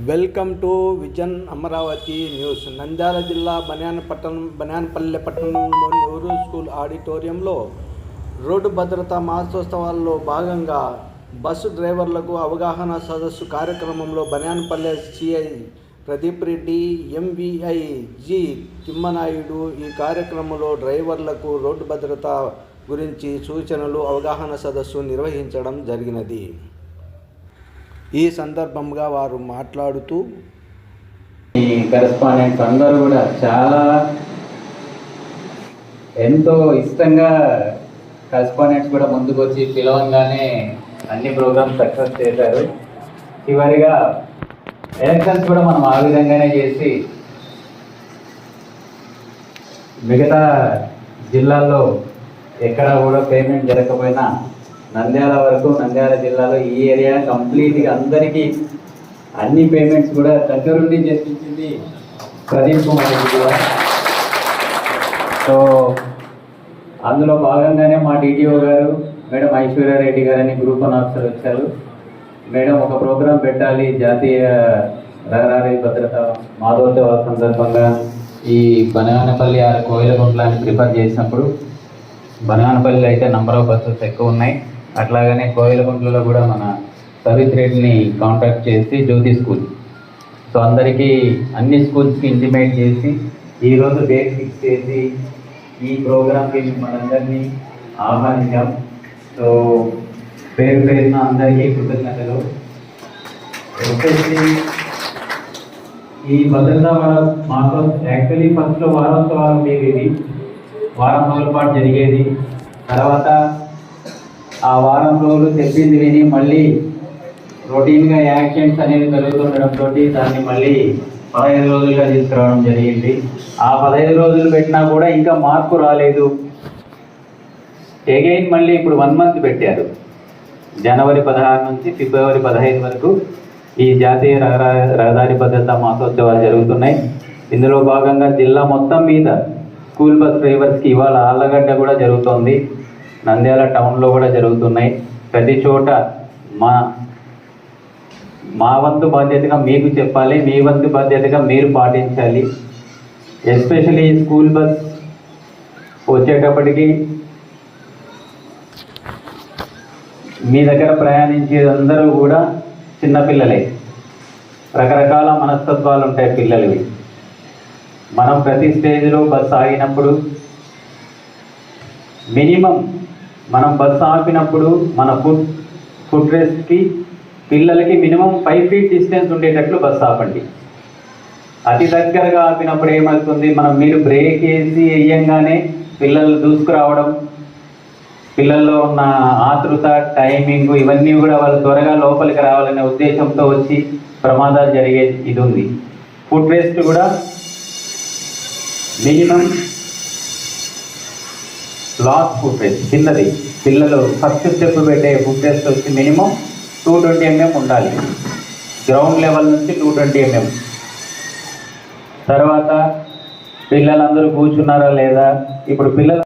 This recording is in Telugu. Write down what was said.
Welcome to Vision Amaravati news. Nandyal జిల్లా బన్యానపట్నం బన్యానపల్లె పట్టణంలోని నెహ్రూ స్కూల్ ఆడిటోరియంలో రోడ్డు భద్రతా మాసోత్సవాల్లో భాగంగా బస్సు డ్రైవర్లకు అవగాహన సదస్సు కార్యక్రమంలో Banyanapalle CI Pradeep Reddy MVI G Thimmanaidu ఈ కార్యక్రమంలో డ్రైవర్లకు రోడ్డు భద్రత గురించి సూచనలు అవగాహన సదస్సు నిర్వహించడం జరిగినది. ఈ సందర్భంగా వారు మాట్లాడుతూ ఈ కరెస్పాండెంట్స్ అందరూ కూడా చాలా ఎంతో ఇష్టంగా కరెస్పాండెంట్స్ కూడా ముందుకు వచ్చి పిలవంగానే అన్ని ప్రోగ్రామ్స్ సక్సెస్ చేశారు. చివరిగా ఎలక్షన్స్ కూడా మనం ఆ విధంగానే చేసి మిగతా జిల్లాల్లో ఎక్కడ కూడా పేమెంట్ జరగకపోయినా నంద్యాల వరకు నంద్యాల జిల్లాలో ఈ ఏరియా కంప్లీట్గా అందరికీ అన్ని పేమెంట్స్ కూడా దగ్గరుండి చేపించింది ప్రదీప్ కుమార్ కూడా సో అందులో భాగంగానే మా డిటిఓ గారు మేడం ఐశ్వర్యారెడ్డి గారని గ్రూప్ వన్ ఆఫీసర్ వచ్చారు. మేడం ఒక ప్రోగ్రాం పెట్టాలి జాతీయ రహదారి భద్రత మాధవోత్సవాల సందర్భంగా ఈ బనగానపల్లి ఆ కోయిలగుంట్లని ప్రిఫర్ చేసినప్పుడు బనగానపల్లిలో అయితే నంబర్ ఆఫ్ బస్సెస్ ఎక్కువ ఉన్నాయి. అట్లాగనే కోయిలగుంట్లలో కూడా మన సవిత్ కాంటాక్ట్ చేసి జ్యోతి స్కూల్ సో అందరికీ అన్ని స్కూల్స్కి ఇంటిమేట్ చేసి ఈరోజు డేట్ ఫిక్స్ చేసి ఈ ప్రోగ్రామ్కి మనందరినీ ఆహ్వానించాం. సో పేరు పేరున అందరికీ కృతజ్ఞతలు. ఎస్పెషలీ ఈ భద్రతా వారం మాకు యాక్చువల్లీ ఫస్ట్లో వారోత్సవాలు ఉండేవి. ఇది వారం రోజుల పాటు జరిగేది. తర్వాత ఆ వారం రోజులు చెప్పింది విని మళ్ళీ రొటీన్గా యాక్షన్స్ అనేవి జరుగుతుండడంతో దాన్ని మళ్ళీ పదహైదు రోజులుగా తీసుకురావడం జరిగింది. ఆ పదహైదు రోజులు పెట్టినా కూడా ఇంకా మార్పు రాలేదు. ఎగైన్ మళ్ళీ ఇప్పుడు వన్ మంత్ పెట్టారు. జనవరి పదహారు నుంచి ఫిబ్రవరి పదహైదు వరకు ఈ జాతీయ రహదారి భద్రతా మాసోత్సవాలు జరుగుతున్నాయి. ఇందులో భాగంగా జిల్లా మొత్తం మీద స్కూల్ బస్ డ్రైవర్స్కి ఇవాళ ఆళ్ళగడ్డ కూడా జరుగుతోంది. నంద్యాల టౌన్లో కూడా జరుగుతున్నాయి. ప్రతి చోట మా మా వంతు బాధ్యతగా మీకు చెప్పాలి మీ వంతు బాధ్యతగా మీరు పాటించాలి. ఎస్పెషల్లీ స్కూల్ బస్ వచ్చేటప్పటికి మీ దగ్గర ప్రయాణించేదందరూ కూడా చిన్నపిల్లలే రకరకాల మనస్తత్వాలు ఉంటాయి పిల్లలవి. మనం ప్రతి స్టేజ్లో బస్ ఆగినప్పుడు మినిమం మనం బస్సు ఆపినప్పుడు మన ఫుడ్ ఫుడ్ రెస్ట్కి పిల్లలకి మినిమం ఫైవ్ ఫీట్ డిస్టెన్స్ ఉండేటట్లు బస్సు ఆపండి. అతి దగ్గరగా ఆపినప్పుడు ఏమవుతుంది? మనం మీరు బ్రేక్ వేసి వేయంగానే పిల్లలు దూసుకురావడం పిల్లల్లో ఉన్న ఆతృత టైమింగ్ ఇవన్నీ కూడా వాళ్ళు త్వరగా లోపలికి రావాలనే ఉద్దేశంతో వచ్చి ప్రమాదాలు జరిగే ఇది ఉంది. ఫుడ్ వేస్ట్ కూడా మినిమం లాస్ట్ ఫుడ్ వేస్ట్ చిన్నది. పిల్లలు ఫస్ట్ స్టెప్ పెట్టే ఫుడ్ వేస్ట్ వచ్చి మినిమం టూ ట్వంటీ ఎంఎం ఉండాలి. గ్రౌండ్ లెవెల్ నుంచి టూ ట్వంటీ ఎంఎం తర్వాత పిల్లలందరూ కూర్చున్నారా లేదా? ఇప్పుడు పిల్లలు